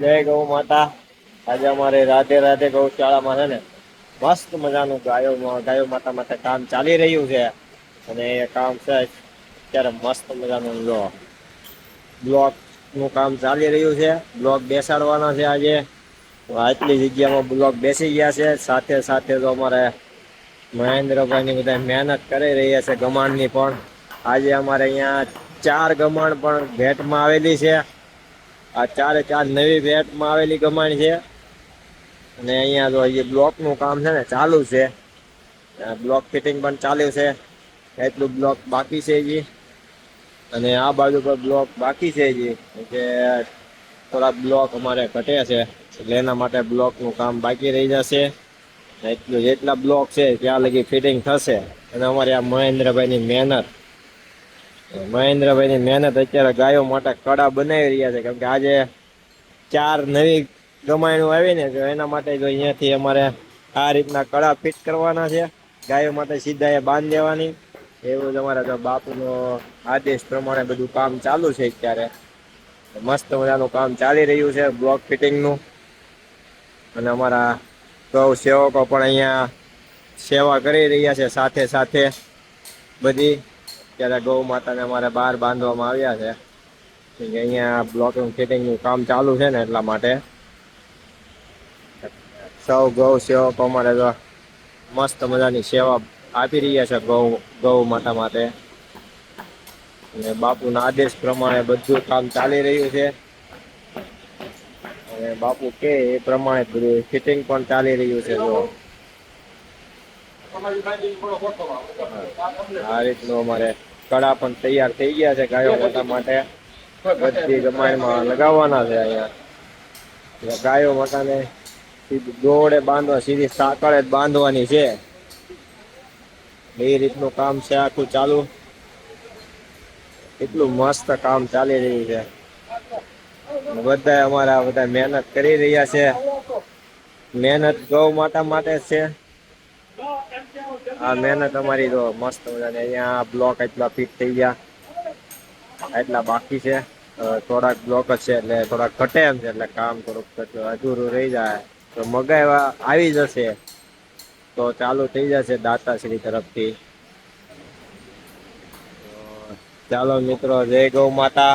જય ગૌ માતા. આજે અમારે રાધે રાધે ગૌશાળામાં છે ને મસ્ત મજાનું ગાયો ગાયો માતા માટે કામ ચાલી રહ્યું છે. અને એ કામ છે અત્યારે મસ્ત મજાનું જો બ્લોકનું કામ ચાલી રહ્યું છે. બ્લોક બેસાડવાના છે આજે. આટલી જગ્યામાં બ્લોક બેસી ગયા છે. સાથે સાથે તો અમારે મહેન્દ્રભાઈની બધા મહેનત કરી રહ્યા છે ગમાણની પણ. આજે અમારે અહીંયા ચાર ગમાણ પણ ભેટમાં આવેલી છે. આ ચારે ચાર નવી વેટમાં આવેલી કમાણી છે. અને અહીંયા જો એ બ્લોકનું કામ છે ને, ચાલુ છે. બ્લોક ફિટિંગ પણ ચાલુ છે. એટલું બ્લોક બાકી છે હજી. અને આ બાજુ પર બ્લોક બાકી છે હજી. કે થોડા બ્લોક અમારે ઘટે છે. એટલે એના માટે બ્લોકનું કામ બાકી રહી જશે. એટલું જેટલા બ્લોક છે ત્યાં લગી ફિટિંગ થશે. અને અમારે આ મહેન્દ્રભાઈની મહેનત મહેન્દ્રભાઈની મહેનત અત્યારે ગાયો માટે કડા બનાવી રહ્યા છે. કેમ કે આજે ચાર નવી ગમાયણું આવી ને, તો એના માટે જો અહીંયાથી અમારે આ રીતના કડા ફિટ કરવાના છે. ગાયો માટે સીધા એ બાંધ દેવાની. એવું જ અમારે તો બાપુનો આદેશ પ્રમાણે બધું કામ ચાલુ છે અત્યારે. મસ્ત મજાનું કામ ચાલી રહ્યું છે, બ્લોક ફિટિંગનું. અને અમારા ગૌ સેવકો પણ અહીંયા સેવા કરી રહ્યા છે સાથે સાથે. બધી ત્યારે ગૌ માતાને અમારે બહાર બાંધવામાં આવ્યા છે. અહીંયા બ્લોકિંગ ફિટિંગનું કામ ચાલુ છે ને એટલા માટે. સૌ ગૌ સેવકો અમારે તો મસ્ત મજાની સેવા આપી રહ્યા છે ગૌ ગૌ માતા માટે. અને બાપુના આદેશ પ્રમાણે બધું કામ ચાલી રહ્યું છે. અને બાપુ કે એ પ્રમાણે બધું ફિટિંગ પણ ચાલી રહ્યું છે જો આ રીતનું અમારે કડા પણ તૈયાર થઈ ગયા છે ગાયો માતા માટે. બધી ગમાણમાં લગાવવાના છે અહીંયા. ગાયો માતાને સીધી દોડે બાંધવા, સીધી સાંકળે જ બાંધવાની છે. એ રીતનું કામ છે આખું ચાલુ. એટલું મસ્ત કામ ચાલી રહ્યું છે. બધા અમારા બધા મહેનત કરી રહ્યા છે. મહેનત ગૌ માતા માટે છે. આ મહેનત અમારી તો મસ્ત મજાની અહીંયા બ્લોક એટલા ફિટ થઈ ગયા. એટલા બાકી છે. થોડાક બ્લોક જ છે એટલે થોડાક ઘટે એમ છે એટલે કામ થોડુંક અધૂરું રહી જાય. તો મગાવ્યા આવી જશે. તો ચાલુ થઈ જશે દાતાશ્રી તરફથી. ચાલો મિત્રો, જય ગૌ માતા.